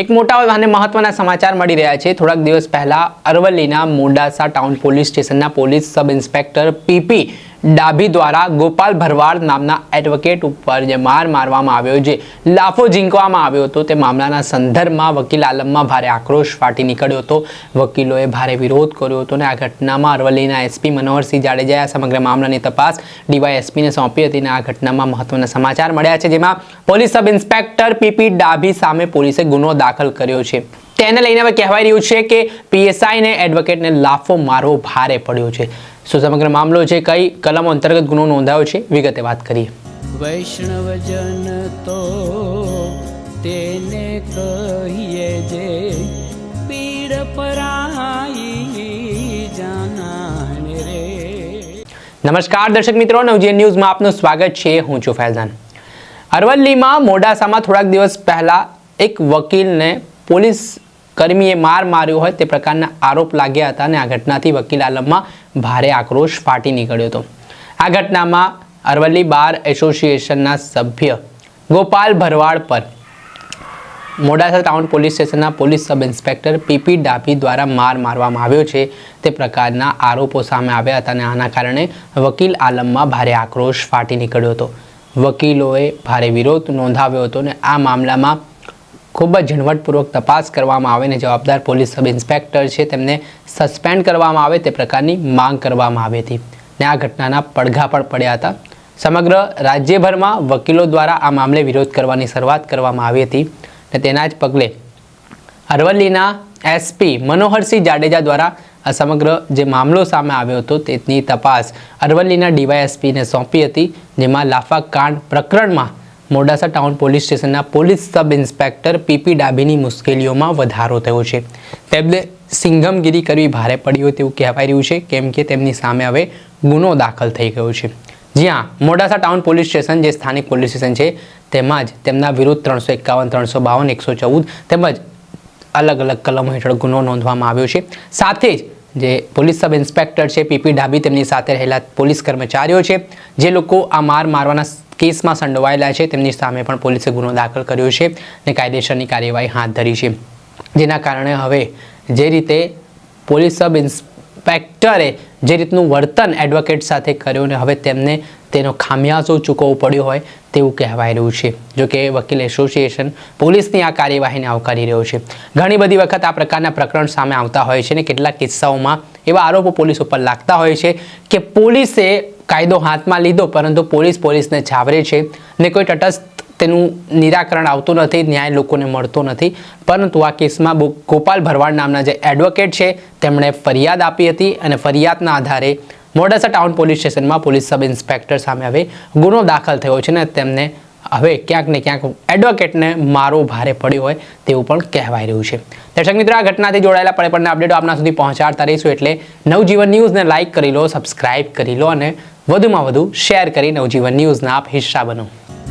એક મોટા અને મહત્વના સમાચાર મળી રહ્યા છે. થોડાક દિવસ પહેલા અરવલ્લીના મોડાસા ટાઉન પોલીસ સ્ટેશનના police sub inspector PP Dabhi દ્વારા ગોપાલ ભરવાડ નામના એડવોકેટ ઉપર જે માર મારવામાં આવ્યો, જે લાફો ઝીંકવામાં આવ્યો હતો, તે મામલાના સંદર્ભમાં વકીલ આલમમાં ભારે આક્રોશ ફાટી નીકળ્યો હતો. વકીલોએ ભારે વિરોધ કર્યો હતો અને આ ઘટનામાં અરવલ્લીના એસપી મનોહરસિંહ જાડેજાએ સમગ્ર મામલાની તપાસ ડીવાયએસપીને સોંપી હતી અને આ ઘટનામાં મહત્વના સમાચાર મળ્યા છે, જેમાં police sub inspector PP Dabhi સામે પોલીસે ગુનો દાખલ કર્યો છે. તેને લઈને હવે કહેવાય રહ્યું છે કે પીએસઆઈને એડવોકેટને લાફો મારવો ભારે પડ્યો છે. શું સમગ્ર મામલો છે કઈ કલમો અંતર્ગત ગુનો નોંધાયો છે વિગતે વાત કરીએ. વૈષ્ણવજન તો તેને કહીએ જે પીડ પરાઈ જાનાને રે. નમસ્કાર દર્શક મિત્રો નવજીવન ન્યૂઝમાં આપનું સ્વાગત છે. હું છું ફૈઝાન. અરવલ્લીમાં મોડાસામાં થોડાક દિવસ પહેલા એક વકીલને પોલીસ કર્મીએ માર માર્યો હોય તે પ્રકારના આરોપ લાગ્યા હતા અને આ ઘટનાથી વકીલ આલમમાં ભારે આક્રોશ ફાટી નીકળ્યો હતો. આ ઘટનામાં અરવલ્લી બાર એસોસિએશનના સભ્ય ગોપાલ ભરવાડ પર મોડાસા ટાઉન પોલીસ સ્ટેશનના police sub inspector PP Dabhi દ્વારા માર મારવામાં આવ્યો છે તે પ્રકારના આરોપો સામે આવ્યા હતા અને આના કારણે વકીલ આલમમાં ભારે આક્રોશ ફાટી નીકળ્યો હતો. વકીલોએ ભારે વિરોધ નોંધાવ્યો હતો અને આ મામલામાં ખૂબ જ ઝીણવટપૂર્વક તપાસ કરવામાં આવે અને જવાબદાર પોલીસ સબ ઇન્સ્પેક્ટર છે, તેમને સસ્પેન્ડ કરવામાં આવે તે પ્રકારની માંગ કરવામાં આવી હતી. ને આ ઘટનાના પડઘા પણ પડ્યા હતા. સમગ્ર રાજ્યભરમાં વકીલો દ્વારા આ મામલે વિરોધ કરવાની શરૂઆત કરવામાં આવી હતી અને તેના જ પગલે અરવલ્લીના એસપી મનોહરસિંહ જાડેજા દ્વારા આ સમગ્ર જે મામલો સામે આવ્યો હતો તેની તપાસ અરવલ્લીના ડીવાયએસપીને સોંપી હતી, જેમાં લાફા કાંડ પ્રકરણમાં મોડાસા ટાઉન પોલીસ સ્ટેશનના પોલીસ સબ ઇન્સ્પેક્ટર પીપી ડાભીની મુશ્કેલીઓમાં વધારો થયો છે. તેમને સિંઘમગીરી કરવી ભારે પડી હોય તેવું કહેવાય રહ્યું છે, કેમ કે તેમની સામે હવે ગુનો દાખલ થઈ ગયો છે. જ્યાં મોડાસા ટાઉન પોલીસ સ્ટેશન, જે સ્થાનિક પોલીસ સ્ટેશન છે તેમાં જ તેમના વિરુદ્ધ ત્રણસો એકાવન, ત્રણસો બાવન, એકસો ચૌદ તેમજ અલગ અલગ કલમો હેઠળ ગુનો નોંધવામાં આવ્યો છે. સાથે જ જે પોલીસ સબ ઇન્સ્પેક્ટર છે, પીપી ડાભી તેમની સાથે રહેલા પોલીસ કર્મચારીઓ છે, જે લોકો આ માર મારવાના કેસમાં સંડોવાયેલા છે. તેમની સામે પણ પોલીસે ગુનો દાખલ કર્યો છે અને કાયદેસરની કાર્યવાહી હાથ ધરી છે. જેના કારણે હવે જે રીતે પોલીસ સબ ઇન્સ્પેક્ટરે જે રીતનું વર્તન એડવોકેટ સાથે કર્યું ને હવે તેમને તેનો ખામિયાજો ચૂકવવો પડ્યો હોય તેવું કહેવાય રહ્યું છે. જો કે વકીલ એસોસિએશન પોલીસની આ કાર્યવાહીને આવકારી રહ્યો છે. ઘણી બધી વખત આ પ્રકારના પ્રકરણ સામે આવતા હોય છે ને કેટલાક કિસ્સાઓમાં એવા આરોપો પોલીસ ઉપર લાગતા હોય છે કે પોલીસે કાયદો હાથમાં લીધો, પરંતુ પોલીસ પોલીસને છાવરે છે ને કોઈ તટસ્થ તેનું નિરાકરણ આવતું નથી, ન્યાય લોકોને મળતો નથી. પરંતુ આ કેસમાં ગોપાલ ભરવાડ નામના જે એડવોકેટ છે, તેમણે ફરિયાદ આપી હતી અને ફરિયાદના આધારે મોડાસા ટાઉન પોલીસ સ્ટેશનમાં પોલીસ સબ ઇન્સ્પેક્ટર સામે હવે ગુનો દાખલ થયો છે ને તેમને હવે ક્યાંક ને ક્યાંક એડવોકેટને મારો ભારે પડ્યો હોય તેવું પણ કહેવાય રહ્યું છે. દર્શક મિત્રો, આ ઘટનાથી જોડાયેલા પડે પડના અપડેટો આપના સુધી પહોંચાડતા રહીશું એટલે નવજીવન ન્યૂઝને લાઇક કરી લો સબસ્ક્રાઇબ કરી લો અને વધુમાં વધુ શેર કરી નવજીવન ન્યૂઝના આપ હિસ્સા બનો.